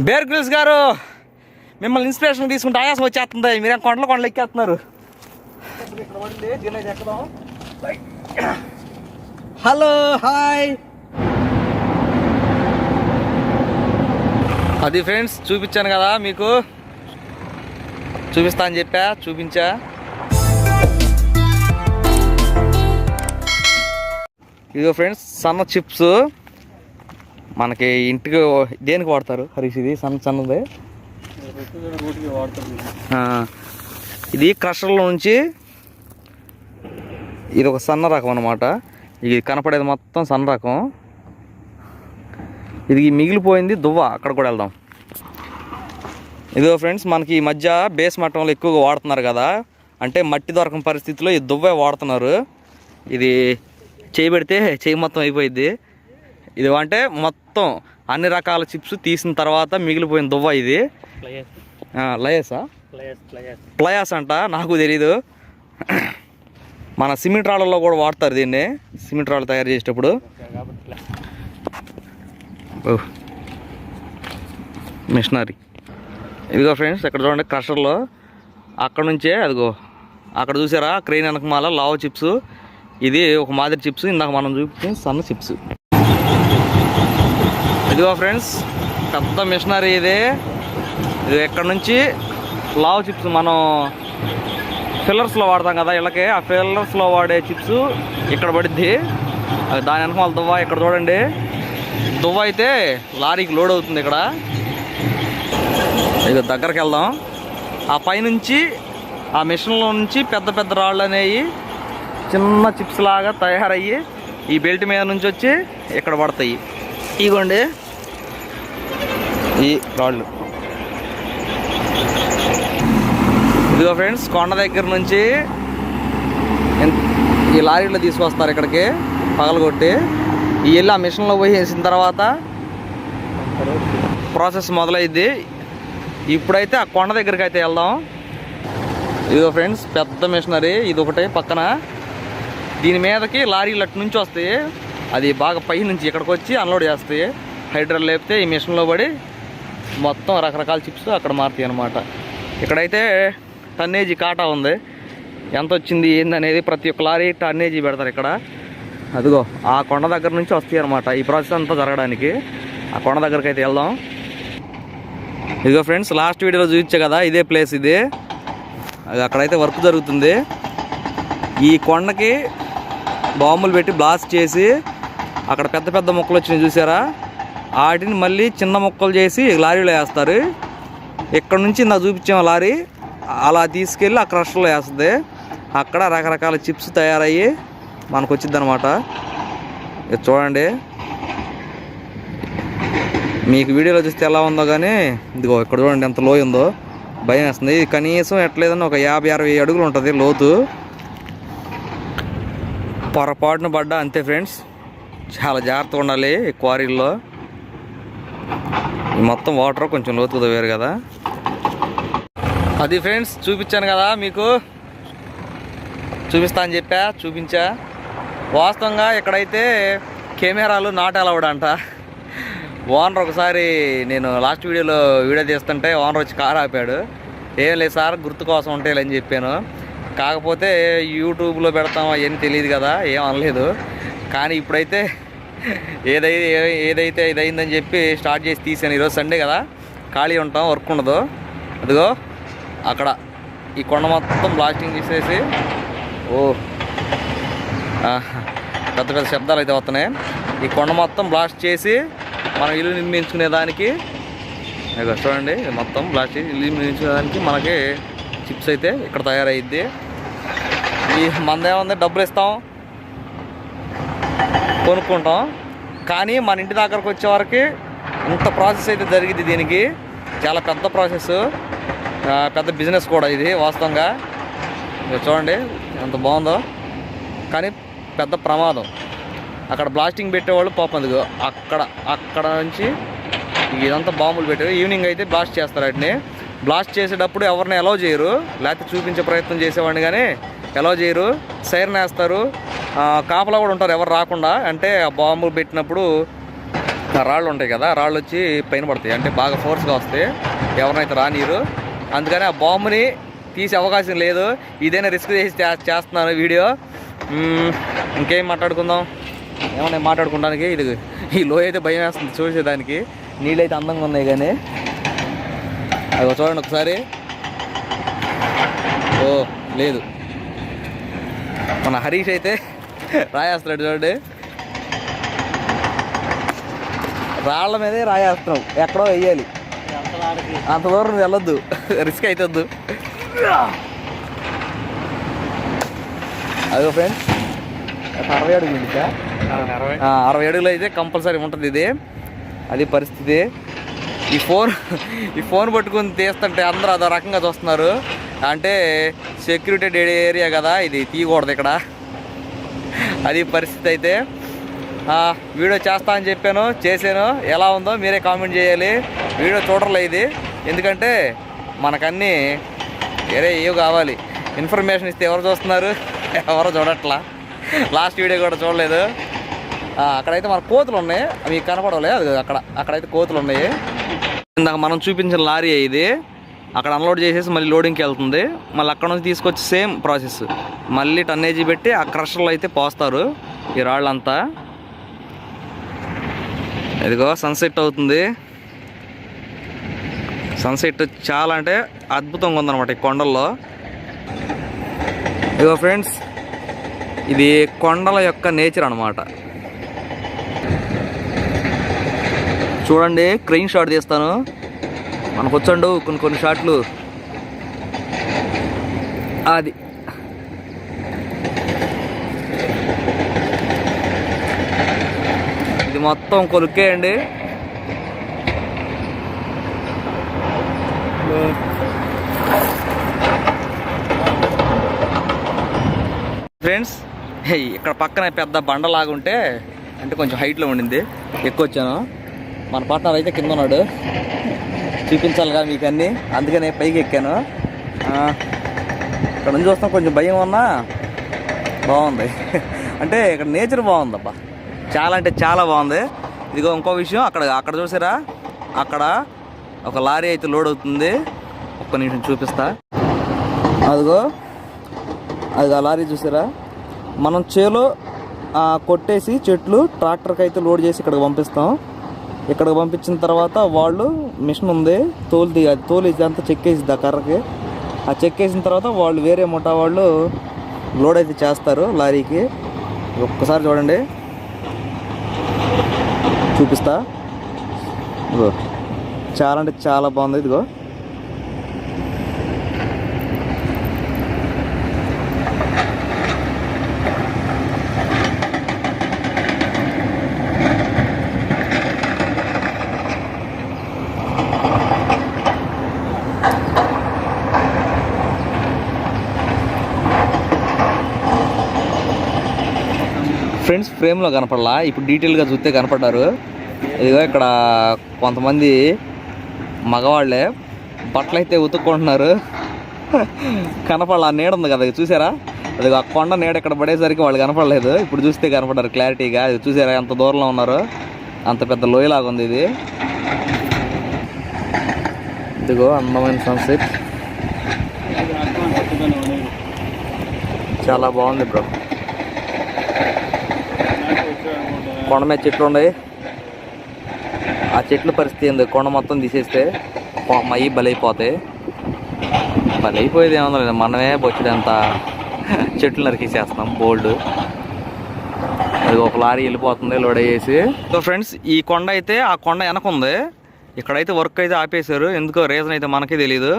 Bear గారు మిమ్మల్ని inspiration తీసుకుంటే ఆయాసం వచ్చేస్తుంది. మీరేం కొండలు కొండలు ఎక్కేస్తున్నారు? Hello hi. అది ఫ్రెండ్స్ చూపించాను కదా మీకు. చూపిస్తా అని చెప్పా చూపించా. ఇదిగో ఫ్రెండ్స్ సన్న చిప్స్. మనకి ఇంటికి దేనికి వాడతారు? హరీష్ ఇది సన్న సన్నది? ఇది క్రషర్లో నుంచి ఇది ఒక సన్న రకం అనమాట ఇది కనపడేది మొత్తం సన్న రకం. ఇది మిగిలిపోయింది దువ్వ. అక్కడ కూడా వెళ్దాం. ఇదిగో ఫ్రెండ్స్ మనకి ఈ మధ్య బేస్ మట్టంలో ఎక్కువగా వాడుతున్నారు కదా. అంటే మట్టి దొరకని పరిస్థితిలో ఈ దువ్వే వాడుతున్నారు. ఇది చేయి పెడితే చేయి మొత్తం అయిపోయింది ఇది అంటే మొత్తం అన్ని రకాల చిప్స్ తీసిన తర్వాత మిగిలిపోయిన దువ్వ ఇది. లయసా ప్లయాస్ అంట నాకు తెలీదు. మన సిమెంట్ రాళ్ళలో కూడా వాడతారు దీన్ని. సిమెంట్ రాళ్ళు తయారు చేసేటప్పుడు. మిషనరీ. ఇదిగో ఫ్రెండ్స్ ఇక్కడ చూడండి క్రషర్లో. అక్కడ నుంచే అదిగో. అక్కడ చూసారా? క్రెయిన్ వెనకమాల లావ్ చిప్స్. ఇది ఒక మాదిరి చిప్స్. ఇందాక మనం చూపించిన సన్న చిప్స్. ఇదిగో ఫ్రెండ్స్ పెద్ద మిషనరీ ఇది. ఇది ఎక్కడి నుంచి? లావ్ చిప్స్ మనం ఫిల్లర్స్లో వాడతాం కదా ఇళ్ళకే. ఆ ఫిల్లర్స్లో వాడే చిప్స్ ఇక్కడ పడిద్ది. అది దాని వెనకమాల దువ్వ ఇక్కడ చూడండి. దువ్వ అయితే లారీకి లోడ్ అవుతుంది ఇక్కడ. ఇక దగ్గరికి వెళ్దాం. ఆ పైనుంచి ఆ మిషన్లో నుంచి పెద్ద పెద్ద రాళ్ళు అనేవి చిన్న చిప్స్ లాగా తయారయ్యి ఈ బెల్ట్ మీద నుంచి వచ్చి ఇక్కడ పడతాయి. ఇగోండి. ఈ రాళ్ళు. ఇదిగో ఫ్రెండ్స్ కొండ దగ్గర నుంచి ఈ లారీలో తీసుకొస్తారు ఇక్కడికి పగలగొట్టి. ఈ వెళ్ళి ఆ మిషన్లో పోయి వేసిన తర్వాత ప్రాసెస్ మొదలైద్ది. ఇప్పుడైతే ఆ కొండ దగ్గరికి అయితే వెళ్దాం. ఇదిగో ఫ్రెండ్స్ పెద్ద మిషనరీ ఇది ఒకటి పక్కన. దీని మీదకి లారీలు అటు నుంచి వస్తాయి. అది బాగా పై నుంచి ఇక్కడికి వచ్చి అన్లోడ్ చేస్తాయి. హైడ్రల్ లేపితే ఈ మిషన్లో పడి మొత్తం రకరకాల చిప్స్ అక్కడ మారుతాయి అనమాట ఇక్కడైతే టన్నేజీ కాటా ఉంది. ఎంత వచ్చింది ఏందనేది ప్రతి ఒక్క లారీ టన్నేజీ పెడతారు ఇక్కడ. అదిగో ఆ కొండ దగ్గర నుంచి వస్తాయి అనమాట ఈ ప్రాసెస్ అంతా జరగడానికి. ఆ కొండ దగ్గరికి అయితే వెళ్దాం. ఇదిగో ఫ్రెండ్స్ లాస్ట్ వీడియోలో చూపించే కదా ఇదే ప్లేస్ ఇది. అది అక్కడైతే వర్క్ జరుగుతుంది. ఈ కొండకి బాంబులు పెట్టి బ్లాస్ట్ చేసి అక్కడ పెద్ద పెద్ద మొక్కలు వచ్చినాయి చూసారా? వాటిని మళ్ళీ చిన్న ముక్కలు చేసి లారీలో వేస్తారు. ఇక్కడ నుంచి నా చూపించాం లారీ అలా తీసుకెళ్ళి ఆ క్రష్లో వేస్తుంది. అక్కడ రకరకాల చిప్స్ తయారయ్యి మనకు వచ్చింది అనమాట ఇది చూడండి. మీకు వీడియోలో చూస్తే ఎలా ఉందో కానీ ఇదిగో ఇక్కడ చూడండి ఎంత లోయ ఉందో. భయం వేస్తుంది. కనీసం ఎట్లేదన్నా ఒక యాభై అరవై అడుగులు ఉంటుంది లోతు. పొరపాటున పడ్డా అంతే ఫ్రెండ్స్. చాలా జాగ్రత్తగా ఉండాలి ఈ క్వారీల్లో. మొత్తం వాటర్ కొంచెం లోతుగా వేరు కదా. అది ఫ్రెండ్స్ చూపించాను కదా మీకు. చూపిస్తా అని చెప్పా చూపించా. వాస్తవంగా ఇక్కడైతే కెమెరాలు నాట్ అలౌడ్ అంట ఓనర్ ఒకసారి నేను లాస్ట్ వీడియోలో వీడియో తీస్తుంటే ఓనర్ వచ్చి కారు ఆపాడు. ఏం లేదు సార్ గుర్తు కోసం ఉంటాయని చెప్పాను. కాకపోతే యూట్యూబ్లో పెడతాం అవన్నీ తెలియదు కదా ఏం అనలేదు. కానీ ఇప్పుడైతే ఏదైతే ఏదైతే ఇదైందని చెప్పి స్టార్ట్ చేసి తీసాను. ఈరోజు సండే కదా. ఖాళీ ఉంటాం వర్క్ ఉండదు. అదిగో అక్కడ ఈ కొండ మొత్తం బ్లాస్టింగ్ చేసేసి ఓ పెద్ద పెద్ద శబ్దాలు అయితే వస్తున్నాయి. ఈ కొండ మొత్తం బ్లాస్ట్ చేసి మనం ఇల్లు నిర్మించుకునే దానికి చూడండి మొత్తం బ్లాస్ట్ చేసి ఇల్లు నిర్మించుకునే దానికి మనకి చిప్స్ అయితే ఇక్కడ తయారైద్ది ఈ మందేముంది? డబ్బులు ఇస్తాం. కొనుక్కుంటాం. కానీ మన ఇంటి దగ్గరకు వచ్చేవరకు ఇంత ప్రాసెస్ అయితే జరిగింది దీనికి. చాలా పెద్ద ప్రాసెస్. పెద్ద బిజినెస్ కూడా ఇది వాస్తవంగా. చూడండి ఎంత బాగుందో. కానీ పెద్ద ప్రమాదం. అక్కడ బ్లాస్టింగ్ పెట్టేవాళ్ళు పాపం అక్కడ అక్కడ నుంచి ఇదంతా బాంబులు పెట్టారు ఈవినింగ్ అయితే బ్లాస్ట్ చేస్తారు వాటిని. బ్లాస్ట్ చేసేటప్పుడు ఎవరిని అలౌ చేయరు. లేకపోతే చూపించే ప్రయత్నం చేసేవాడిని కానీ అలౌ చేయరు. సైరన్ వేస్తారు. కాపలా కూడా ఉంటారు ఎవరు రాకుండా. అంటే ఆ బాంబు పెట్టినప్పుడు రాళ్ళు ఉంటాయి కదా రాళ్ళు వచ్చి పైన పడతాయి. అంటే బాగా ఫోర్స్గా వస్తాయి. ఎవరినైతే రానీరు అందుకని ఆ బాంబుని తీసే అవకాశం లేదు. ఇదైనా రిస్క్ చేసి చేస్తున్నాను వీడియో. ఇంకేం మాట్లాడుకుందాం? ఏమన్నా మాట్లాడుకోవడానికి ఇది ఈ లోయ అయితే భయం వేస్తుంది చూసేదానికి. నీళ్ళైతే అందంగా ఉన్నాయి కానీ. అది చూడండి ఒకసారి. ఓ లేదు. మన హరీష్ అయితే రాయేస్తున్నాడు చూడండి. రాళ్ళ మీదే రాయేస్తున్నాం. ఎక్కడో వెయ్యాలి. అంత దూరం వెళ్ళొద్దు. రిస్క్ అవుతుంది అదో ఫ్రెండ్స్ అరవై అడుగులు అరవై. అడుగులు అయితే కంపల్సరీ ఉంటుంది ఇది. అది పరిస్థితి. ఈ ఫోన్ ఈ ఫోన్ పట్టుకుని తీస్తుంటే అందరూ అదో రకంగా చూస్తున్నారు. అంటే సెక్యూరిటీ ఏరియా కదా ఇది తీయకూడదు ఇక్కడ. అది పరిస్థితి అయితే వీడియో చేస్తా అని చెప్పాను చేశాను. ఎలా ఉందో మీరే కామెంట్ చేయాలి. వీడియో చూడలే ఇది. ఎందుకంటే మనకన్నీ వేరే ఏవి కావాలి. ఇన్ఫర్మేషన్ ఇస్తే ఎవరు చూస్తున్నారు? ఎవరు చూడట్లా? లాస్ట్ వీడియో కూడా చూడలేదు. అక్కడైతే మన కోతులు ఉన్నాయి. మీకు కనపడలే అది అక్కడ అక్కడైతే కోతులు ఉన్నాయి. ఇందాక మనం చూపించిన లారీ ఇది. అక్కడ అన్లోడ్ చేసేసి మళ్ళీ లోడింగ్కి వెళ్తుంది. మళ్ళీ అక్కడ నుంచి తీసుకొచ్చి సేమ్ ప్రాసెస్. మళ్ళీ టన్నేజీ పెట్టి ఆ క్రషర్లో అయితే పోస్తారు ఈ రాళ్ళంతా. ఇదిగో సన్సెట్ అవుతుంది. సన్సెట్ చాలా అంటే అద్భుతంగా ఉందన్నమాట ఈ కొండల్లో. ఇదిగో ఫ్రెండ్స్ ఇది కొండల యొక్క నేచర్ అన్నమాట. చూడండి క్రెయిన్ షాట్ తీస్తాను. మనకు వచ్చండు కొన్ని కొన్ని షాట్లు. అది ఇది మొత్తం కొలుక్కేయండి ఫ్రెండ్స్ ఇక్కడ పక్కన పెద్ద బండలాగుంటే అంటే కొంచెం హైట్లో ఉండింది. ఎక్కువ వచ్చాను మన పార్ట్నర్ అయితే కింద ఉన్నాడు. చూపించాలిగా మీకు అన్నీ. అందుకనే పైకి ఎక్కాను. ఇక్కడ నుంచి చూస్తాం కొంచెం భయం ఉన్నా బాగుంది. అంటే ఇక్కడ నేచర్ బాగుందబ్బా. చాలా అంటే చాలా బాగుంది. ఇదిగో ఇంకో విషయం అక్కడ అక్కడ చూసారా? అక్కడ ఒక లారీ అయితే లోడ్ అవుతుంది. ఒక్క నిమిషం చూపిస్తా. అదిగో అది ఆ లారీ చూసారా? మనం చేలో కొట్టేసి చెట్లు ట్రాక్టర్కి అయితే లోడ్ చేసి ఇక్కడికి పంపిస్తాం. ఇక్కడికి పంపించిన తర్వాత వాళ్ళు మిషన్ ఉంది తోలు తీ అది తోలు ఇదంతా చెక్కేసిద్ది ఆ కర్రకి. ఆ చెక్కేసిన తర్వాత వాళ్ళు వేరే ముఠా వాళ్ళు లోడ్ అయితే చేస్తారు లారీకి. ఒక్కసారి చూడండి. చూపిస్తా. ఇదిగో. చాలా అంటే చాలా బాగుంది ఇదిగో. ఫ్రెండ్స్ ఫ్రేమ్లో కనపడలా? ఇప్పుడు డీటెయిల్గా చూస్తే కనపడ్డారు. ఇదిగో ఇక్కడ కొంతమంది మగవాళ్ళే బట్టలు అయితే ఉతుక్కుంటున్నారు. కనపడలా? నీడ ఉంది కదా చూసారా? అది ఆ కొండ నీడ ఇక్కడ పడేసరికి వాళ్ళు కనపడలేదు. ఇప్పుడు చూస్తే కనపడ్డారు క్లారిటీగా. అది చూసారా ఎంత దూరంలో ఉన్నారు? అంత పెద్ద లోయలాగా ఉంది ఇది. ఇదిగో అందమైన సన్సెట్ చాలా బాగుంది బ్రో. కొండ మీద చెట్లు ఉన్నాయి. ఆ చెట్ల పరిస్థితి ఏంది కొండ మొత్తం తీసేస్తే మయ్యి బలైపోతాయి. బలైపోయేది ఏమన్నా లేదు మనమే బొచ్చడంత చెట్లు నరికేసేస్తున్నాం బోల్డ్. అది ఒక లారీ వెళ్ళిపోతుంది లోడ్ అయ్యేసి. సో ఫ్రెండ్స్ ఈ కొండ అయితే ఆ కొండ వెనక ఉంది. ఇక్కడైతే వర్క్ అయితే ఆపేశారు. ఎందుకో రీజన్ అయితే మనకే తెలియదు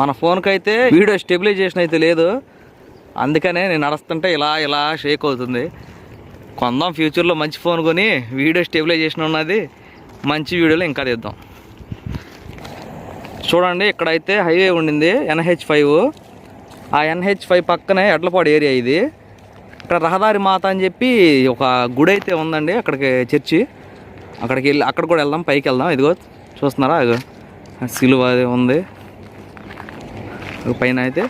మన ఫోన్కి అయితే వీడియో స్టెబిలైజేషన్ అయితే లేదు. అందుకనే నేను నడుస్తుంటే ఇలా ఇలా షేక్ అవుతుంది. కొందాం ఫ్యూచర్లో మంచి ఫోన్ కొని వీడియో స్టెబిలైజేషన్ ఉన్నది. మంచి వీడియోలో ఇంకా తీద్దాం. చూడండి ఇక్కడైతే హైవే ఉండింది ఎన్హెచ్ ఫైవ్ ఆ ఎన్హెచ్ ఫైవ్ పక్కనే ఎడ్లపాడు ఏరియా ఇది. ఇక్కడ రహదారి మాత అని చెప్పి ఒక గుడి అయితే ఉందండి అక్కడికి చర్చి. అక్కడికి వెళ్ళి అక్కడ కూడా వెళ్దాం పైకి వెళ్దాం. ఇదిగో చూస్తున్నారా? ఇదిగో సిలువ అది ఉంది. పైన అయితే.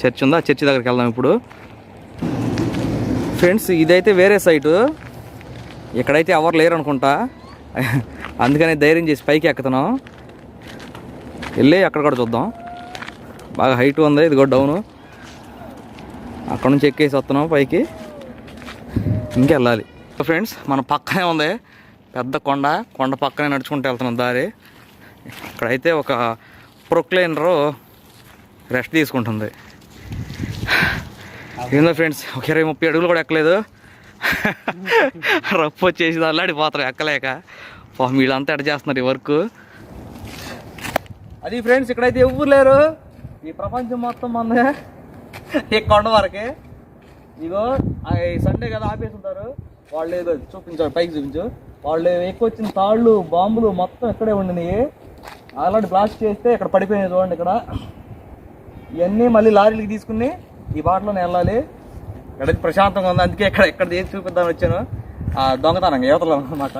చర్చ్ ఉందా? ఆ చర్చి దగ్గరికి వెళ్దాం ఇప్పుడు. ఫ్రెండ్స్ ఇదైతే వేరే సైటు ఇక్కడైతే ఎవరు లేరు అనుకుంటా. అందుకని ధైర్యం చేసి పైకి ఎక్కుతున్నాం. వెళ్ళి అక్కడ కూడా చూద్దాం. బాగా హైట్ ఉంది. ఇది కూడా డౌను అక్కడ నుంచి ఎక్కేసి వస్తున్నాం పైకి. ఇంకెళ్ళాలి ఫ్రెండ్స్ మన పక్కనే ఉంది. పెద్ద కొండ. కొండ పక్కనే నడుచుకుంటూ వెళ్తున్నాం దారి. ఇక్కడైతే ఒక ప్రొక్లైనరు రెస్ట్ తీసుకుంటుంది. ఏందో ఫ్రెండ్స్ ఒక ఇరవై ముప్పై అడుగులు కూడా ఎక్కలేదు. రప్పు వచ్చేసి అల్లాడిపోతారు ఎక్కలేక. వీళ్ళంతా ఎడ చేస్తున్నారు ఈ వర్క్ అది ఫ్రెండ్స్ ఇక్కడైతే ఎవరు లేరు. ఈ ప్రపంచం మొత్తం మందే. ఈ కొండ వరకే. ఇగో సండే కదా ఆఫీస్ ఉంటారు వాళ్ళు ఏదో చూపించారు పైకి చూపించు. వాళ్ళు ఎక్కువ వచ్చిన తాళ్ళు బాంబులు మొత్తం ఇక్కడే ఉండినాయి. అలాంటి బ్లాస్ట్ చేస్తే ఇక్కడ పడిపోయినాయి చూడండి ఇక్కడ. ఇవన్నీ మళ్ళీ లారీలకి తీసుకుని ఈ బాటలోనే వెళ్ళాలి. ఇక్కడైతే ప్రశాంతంగా ఉంది. అందుకే ఇక్కడ ఇక్కడ ఏది చూపిద్దామని వచ్చాను. దొంగతనంగా యువతలో అనమాట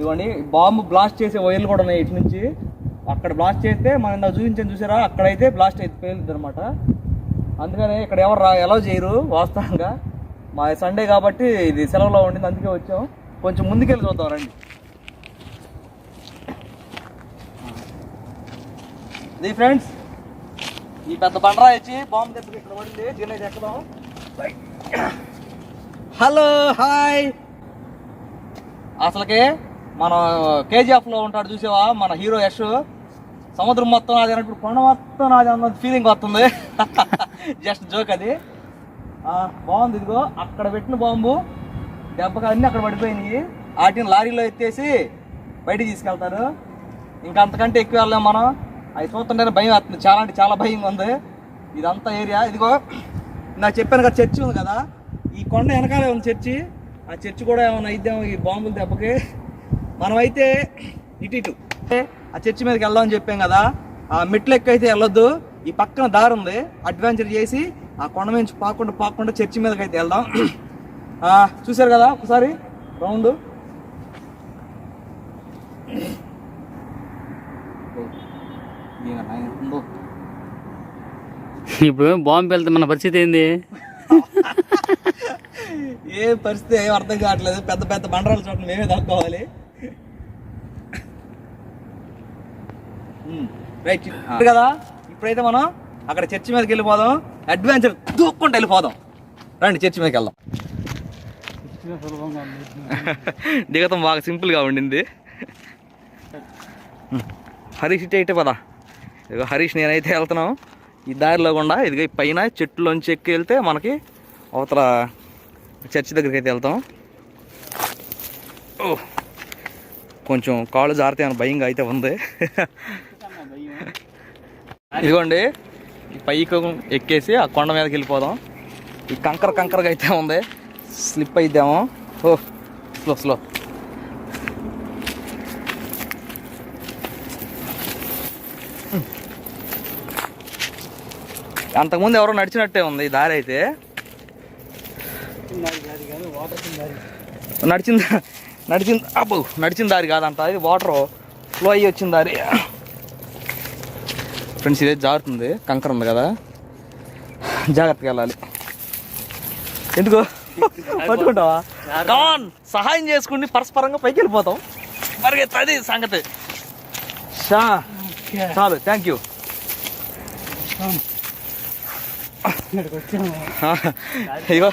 ఇవ్వండి బాంబు బ్లాస్ట్ చేసే వైర్లు కూడా ఉన్నాయి ఇటు నుంచి. అక్కడ బ్లాస్ట్ చేస్తే మనం ఇందాక చూపించాను చూసారా? అక్కడైతే బ్లాస్ట్ అయితే పేలుద్ది అనమాట అందుకని ఇక్కడ ఎవరు రా ఎలా చేయరు వాస్తవంగా. మా సండే కాబట్టి ఇది సెలవులో ఉండింది అందుకే వచ్చాం. కొంచెం ముందుకెళ్ళి చూద్దాం రండి. ఇది ఫ్రెండ్స్ ఈ పెద్ద బండరా ఇచ్చి బాంబు దగ్గర ఇక్కడ పడింది. దీని అయితే హలో హాయ్. అసలుకి మనం కేజీఎఫ్లో ఉంటాడు చూసావా? మన హీరో యష్. సముద్రం మొత్తం నాది అన్నప్పుడు కొండ మొత్తం నాది అన్న ఫీలింగ్ వస్తుంది. జస్ట్ జోక్ అది. ఆ, బాగుంది ఇదిగో. అక్కడ పెట్టిన బాంబు దెబ్బకి అన్నీ అక్కడ పడిపోయినాయి. వాటిని లారీలో ఎత్తేసి బయటికి తీసుకెళ్తారు. ఇంకా అంతకంటే ఎక్కువ వెళ్ళాం మనం. అవి చూస్తుంటేనే భయం వేస్తుంది. చాలా అంటే చాలా భయంగా ఉంది. ఇదంతా ఏరియా. ఇదిగో నాకు చెప్పాను కదా చర్చి ఉంది కదా. ఈ కొండ వెనకాలే ఉంది చర్చి. ఆ చర్చి కూడా ఏమైనా అయిద్దాం ఈ బాంబుల దెబ్బకి. మనమైతే ఇటు ఇటు. ఆ చర్చి మీదకి వెళ్దామని చెప్పాం కదా. ఆ మెట్లు ఎక్కైతే వెళ్ళొద్దు ఈ పక్కన దారి ఉంది. అడ్వెంచర్ చేసి ఆ కొండ నుంచి పాకుండా పాకుండా చర్చి మీదకి అయితే వెళ్దాం. చూసారు చూశారు కదా ఒకసారి? రౌండ్ ఇప్పుడు బాంబు వెళ్తే మన పరిస్థితి ఏంది? ఏ పరిస్థితి ఏం అర్థం కావట్లేదు. పెద్ద పెద్ద బండరాల చోట్ల మేమే దాక్కోవాలి. రైట్ కదా? ఇప్పుడైతే మనం అక్కడ చర్చి మీదకి వెళ్ళిపోదాం. అడ్వెంచర్ దూక్కుంటూ వెళ్ళిపోదాం. రండి చర్చి మీదకి వెళ్దాం. దిగతం బాగా సింపుల్గా ఉండింది. హరీష్ ఇటే ఇటే పదా. ఇదిగో హరీష్ నేనైతే వెళ్తున్నాం. ఈ దారిలో గుండా ఇదిగో ఈ పైన చెట్టులోంచి ఎక్కి వెళ్తే మనకి అవతల చర్చి దగ్గరికి అయితే వెళ్తాం. ఓ కొంచెం కాళ్ళు జారితే అని భయంగా అయితే ఉంది. ఇదిగోండి ఈ పైకి ఎక్కేసి ఆ కొండ మీదకి వెళ్ళిపోదాం. ఈ కంకర కంకరగా అయితే ఉంది. స్లిప్ అయిద్దాము. ఓ స్లో స్లో. అంతకుముందు ఎవరో నడిచినట్టే ఉంది ఈ దారి అయితే. నడిచిన నడిచిన అబ్బో నడిచిన దారి కాదంట ఇది వాటర్ ఫ్లో అయ్యి వచ్చిన దారి. ఫ్రెండ్స్ ఇదే జారుతుంది కంకర ఉంది కదా. జాగ్రత్తగా వెళ్ళాలి. ఎందుకు? పట్టుకుంటావా? కాన్ సహాయం చేసుకుని పరస్పరంగా పైకి వెళ్ళిపోతాం. మరి అది సంగతి. షా చాలు థ్యాంక్ యూ ఇగో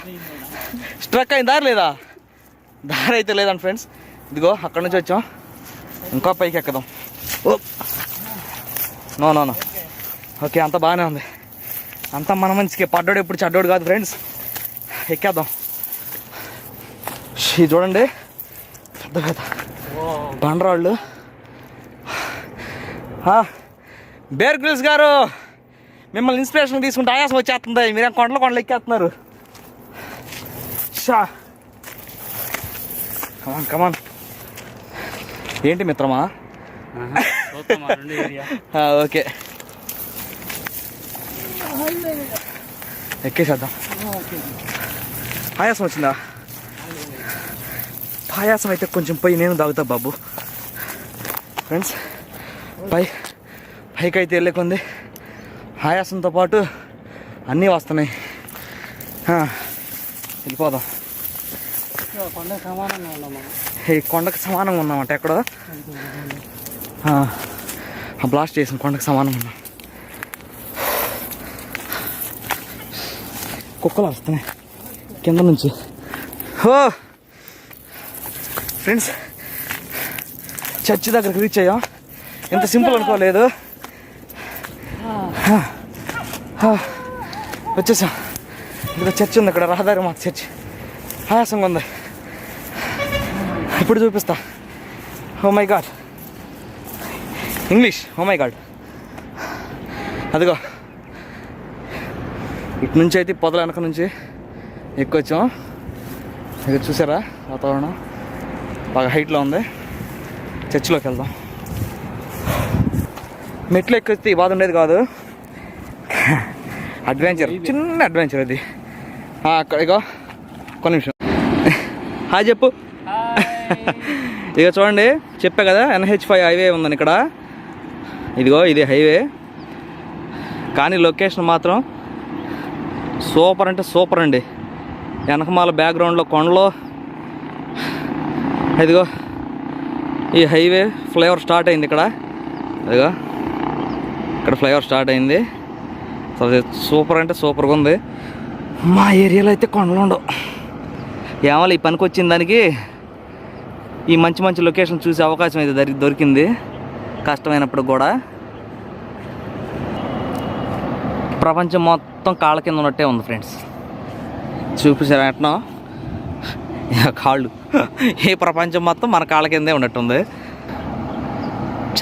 స్ట్రక్ అయిన దారి లేదా? దారి అయితే లేదండి ఫ్రెండ్స్? ఇదిగో అక్కడ నుంచి వచ్చాం. ఇంకా పైకి ఎక్కుదాం. Oh no no no. Okay అంత బాగానే ఉంది. అంతా మన మంచికి. పడ్డోడు ఎప్పుడు చెడ్డోడు కాదు ఫ్రెండ్స్. ఎక్కేద్దాం. ఇది చూడండి. పెద్ద పెద్ద బండరాళ్ళు. ఆ, బేర్ గ్రిల్స్ గారు! మిమ్మల్ని ఇన్స్పిరేషన్ తీసుకుంటే ఆయాసం వచ్చేస్తుంది. మీరేం కొండలు కొండలు ఎక్కేస్తున్నారు? షా. కమాన్ కమాన్ ఏంటి మిత్రమా? ఓకే ఎక్కేసేద్దాం. పాయాసం వచ్చిందా? పాయాసం అయితే కొంచెం పోయి నేను తాగుతా బాబు. ఫ్రెండ్స్ పై పైకి అయితే వెళ్ళే కొంది. ఆయాసంతో పాటు అన్నీ వస్తున్నాయి. వెళ్ళిపోదాం. కొండ సమానంగా ఉన్నాం ఈ కొండకు సమానంగా ఉన్నామట ఎక్కడో? బ్లాస్ట్ చేసిన కొండకు సమానంగా ఉన్నాం. కుక్కలు వస్తున్నాయి కింద నుంచి. ఓ! ఫ్రెండ్స్ చర్చి దగ్గరికి రీచ్ అయ్యాం. ఇంత సింపుల్ అనుకోలేదు ఆ, ఆ, వచ్చేసాం. ఇక్కడ చర్చ్ ఉంది ఇక్కడ రహదారి మాకు చర్చ్. ఆయాసంగా ఉంది. ఇప్పుడు చూపిస్తా. ఓ my God English oh my God అదిగో. ఇటు నుంచి అయితే పొదల వెనక నుంచి ఎక్కువచ్చాం. ఇక చూసారా వాతావరణం? బాగా హైట్లో ఉంది. చర్చిలోకి వెళ్దాం. మెట్లు ఎక్కితే ఈ బాధ ఉండేది కాదు. అడ్వెంచర్ చిన్న అడ్వెంచర్ అది ఇగో ఒక నిమిషం. హాయ్ చెప్పు. ఇక చూడండి చెప్పా కదా ఎన్హెచ్ ఫైవ్ హైవే ఉందని ఇక్కడ. ఇదిగో ఇది హైవే కానీ లొకేషన్ మాత్రం సూపర్ అంటే సూపర్ అండి. వెనకమాల బ్యాక్గ్రౌండ్లో కొండలో. ఇదిగో ఈ హైవే ఫ్లైఓవర్ స్టార్ట్ అయింది ఇక్కడ. ఇదిగో ఇక్కడ ఫ్లైఓవర్ స్టార్ట్ అయింది. సో సూపర్ అంటే సూపర్గా ఉంది. మా ఏరియాలో అయితే కొండలు ఉండవు. ఏమో ఈ పనికి వచ్చిన దానికి ఈ మంచి మంచి లొకేషన్ చూసే అవకాశం అయితే దొరి దొరికింది. కష్టమైనప్పుడు కూడా. ప్రపంచం మొత్తం కాళ్ళ కింద ఉన్నట్టే ఉంది ఫ్రెండ్స్. చూపించారు ఎట్నో కాళ్ళు. ఈ ప్రపంచం మొత్తం మన కాళ్ళ కిందే ఉన్నట్టుంది.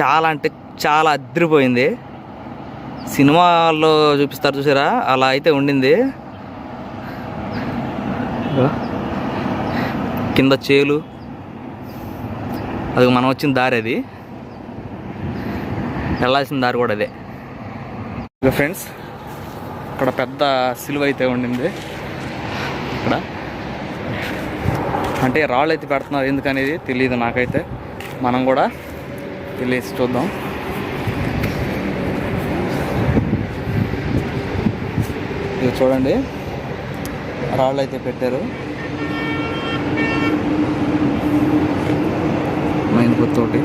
చాలా అంటే చాలా అదిరిపోయింది. సినిమాల్లో చూపిస్తారు చూసారా? అలా అయితే ఉండింది. కింద చేలు. అది మనం వచ్చిన దారి అది. వెళ్ళాల్సిన దారి కూడా అదే. ఇక ఫ్రెండ్స్ ఇక్కడ పెద్ద సిలువ అయితే ఉండింది. ఇక్కడ. అంటే రాళ్ళు అయితే పెడుతున్నారు ఎందుకనేది తెలియదు నాకైతే. మనం కూడా వెళ్ళేసి చూద్దాం. చూడండి. రాళ్ళు అయితే పెట్టారు మైన్ కొత్తోటి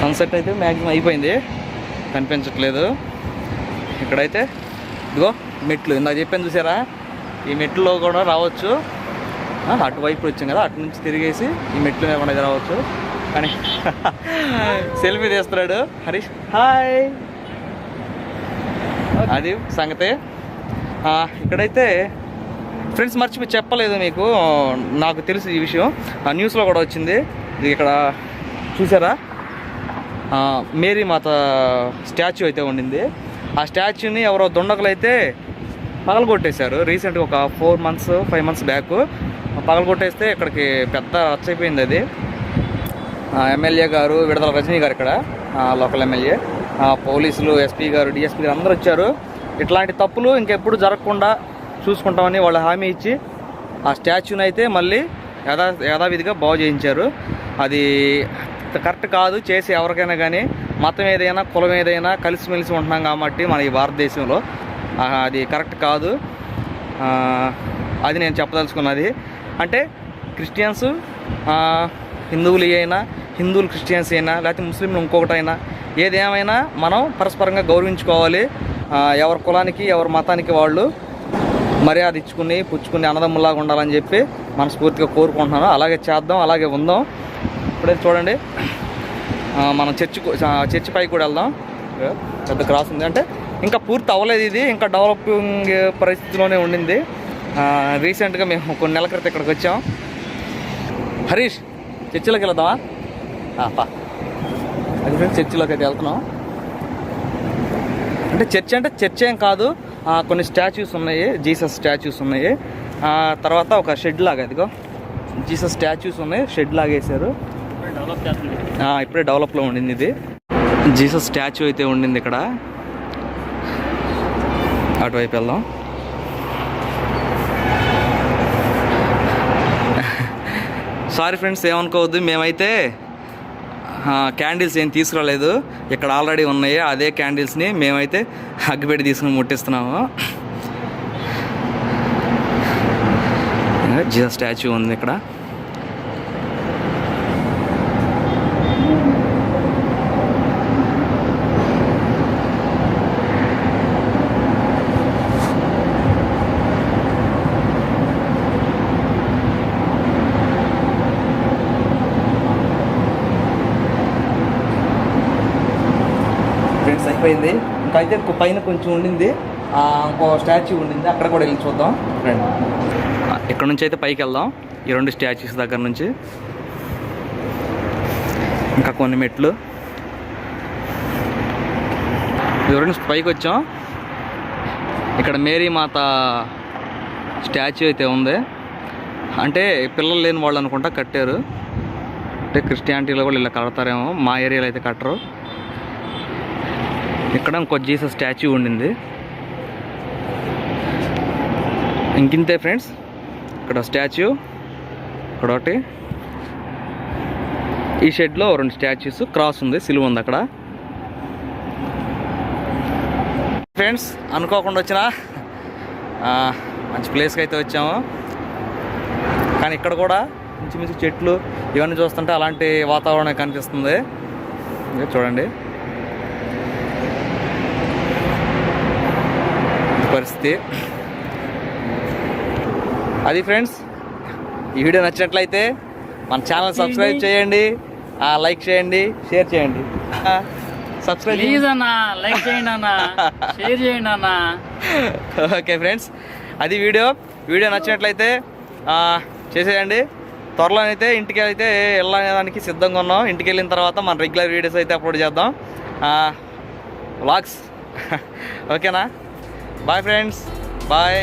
సన్సెట్ అయితే మ్యాక్సిమం అయిపోయింది. కనిపించట్లేదు. ఇక్కడైతే ఇదిగో మెట్లు. ఇందాక చెప్పాను చూసారా? ఈ మెట్లో కూడా రావచ్చు. అటువైపు వచ్చాం కదా అటు నుంచి తిరిగేసి ఈ మెట్లు ఏమైనా రావచ్చు. కానీ సెల్ఫీ తీస్తున్నాడు. హరీష్ హాయ్. అది. సంగతే. ఇక్కడైతే ఫ్రెండ్స్ మర్చిపోయి చెప్పలేదు మీకు నాకు తెలుసు ఈ విషయం. ఆ న్యూస్లో కూడా వచ్చింది. ఇక్కడ చూసారా? మేరీ మాత స్టాచ్యూ అయితే ఉండింది. ఆ స్టాచ్యూని ఎవరో దుండగులు అయితే పగలగొట్టేశారు. రీసెంట్గా ఒక four months five months back పగలగొట్టేస్తే ఇక్కడికి పెద్ద రచ్చ అయిపోయింది అది. ఎమ్మెల్యే గారు విడుదల రజనీ గారు ఇక్కడ లోకల్ ఎమ్మెల్యే. పోలీసులు ఎస్పీ గారు డిఎస్పీ గారు అందరూ వచ్చారు. ఇట్లాంటి తప్పులు ఇంకెప్పుడు జరగకుండా చూసుకుంటామని వాళ్ళు హామీ ఇచ్చి ఆ స్టాచ్యూని అయితే మళ్ళీ యథా యథావిధిగా బాగు చేయించారు. అది కరెక్ట్ కాదు చేసి ఎవరికైనా కానీ మతం ఏదైనా కులం ఏదైనా కలిసిమెలిసి ఉంటున్నాం కాబట్టి మన ఈ భారతదేశంలో. అది కరెక్ట్ కాదు. అది నేను చెప్పదలుచుకున్నది. అంటే క్రిస్టియన్స్ హిందువులు అయినా హిందువులు క్రిస్టియన్స్ అయినా లేకపోతే ముస్లింలు ఇంకొకటైనా ఏదేమైనా మనం పరస్పరంగా గౌరవించుకోవాలి. ఎవరి కులానికి ఎవరి మతానికి వాళ్ళు మర్యాద ఇచ్చుకుని పుచ్చుకుని అన్నదమ్ములాగా ఉండాలని చెప్పి మనస్ఫూర్తిగా కోరుకుంటున్నాను. అలాగే చేద్దాం అలాగే ఉందాం. ఇప్పుడైతే చూడండి. మనం చర్చి చర్చి పైకి కూడా వెళ్దాం. పెద్ద క్రాస్ ఉంది. అంటే ఇంకా పూర్తి అవ్వలేదు ఇది. ఇంకా డెవలపింగ్ పరిస్థితిలోనే ఉండింది. రీసెంట్గా మేము కొన్ని నెలల క్రితం ఇక్కడికి వచ్చాం. హరీష్ చర్చిలోకి వెళ్దామా? పా. అది ఫ్రెండ్స్ చర్చిలోకి అయితే వెళ్తున్నాం. అంటే చర్చ్ అంటే చర్చ్ ఏం కాదు. కొన్ని స్టాచ్యూస్ ఉన్నాయి. జీసస్ స్టాచ్యూస్ ఉన్నాయి. తర్వాత ఒక షెడ్ లాగా ఇదిగో. జీసస్ స్టాచ్యూస్ ఉన్నాయి. షెడ్ లాగా వేసారు డెవలప్ ఇప్పుడే డెవలప్లో ఉండింది ఇది. జీసస్ స్టాచ్యూ అయితే ఉండింది ఇక్కడ. అటువైపు వెళ్దాం. సారీ ఫ్రెండ్స్ ఏమనుకోవద్దు. మేమైతే క్యాండిల్స్ ఏం తీసుకురాలేదు. ఇక్కడ ఆల్రెడీ ఉన్నాయి. అదే క్యాండిల్స్ని మేమైతే అగ్గిపెట్టి తీసుకుని ముట్టిస్తున్నాము. జీసస్ స్టాచ్యూ ఉంది ఇక్కడ ఫ్రెండ్స్ అయిపోయింది. ఇంకా అయితే పైన కొంచెం ఉండింది. ఇంకో స్టాచ్యూ ఉండింది. అక్కడ కూడా వెళ్ళి చూద్దాం. ఇక్కడ నుంచి అయితే పైకి వెళ్దాం. ఈ రెండు స్టాచ్యూస్ దగ్గర నుంచి. ఇంకా కొన్ని మెట్లు. ఫ్రెండ్స్ పైకి వచ్చాం. ఇక్కడ మేరీ మాత స్టాచ్యూ అయితే ఉంది. అంటే పిల్లలు లేని వాళ్ళు అనుకుంటా కట్టారు. అంటే క్రిస్టియానిటీలో కూడా ఇలా కడతారేమో. మా ఏరియాలో అయితే కట్టరు. ఇక్కడ ఇంకో జీసస్ స్టాచ్యూ ఉండింది. ఇంకింతే ఫ్రెండ్స్ ఇక్కడ స్టాచ్యూ ఇక్కడ ఒకటి. ఈ షెడ్లో రెండు స్టాచ్యూస్ క్రాస్ ఉంది సిలువ ఉంది అక్కడ. ఫ్రెండ్స్ అనుకోకుండా వచ్చిన మంచి ప్లేస్కి అయితే వచ్చాము. కానీ ఇక్కడ కూడా మంచి మంచి చెట్లు ఇవన్నీ చూస్తుంటే అలాంటి వాతావరణం కనిపిస్తుంది. చూడండి. పరిస్థితి. అది ఫ్రెండ్స్ ఈ వీడియో నచ్చినట్లయితే మన ఛానల్ సబ్స్క్రైబ్ చేయండి లైక్ చేయండి షేర్ చేయండి. సబ్స్క్రైబ్ ప్లీజ్ అన్న లైక్ చేయండి అన్న షేర్ చేయండి అన్న. ఓకే ఫ్రెండ్స్ అది వీడియో. వీడియో నచ్చినట్లయితే చేసేయండి. త్వరలో అయితే ఇంటికి అయితే వెళ్ళడానికి సిద్ధంగా ఉన్నాం. ఇంటికి వెళ్ళిన తర్వాత మన రెగ్యులర్ వీడియోస్ అయితే అప్లోడ్ చేద్దాం. వ్లాగ్స్ ఓకేనా? Bye friends bye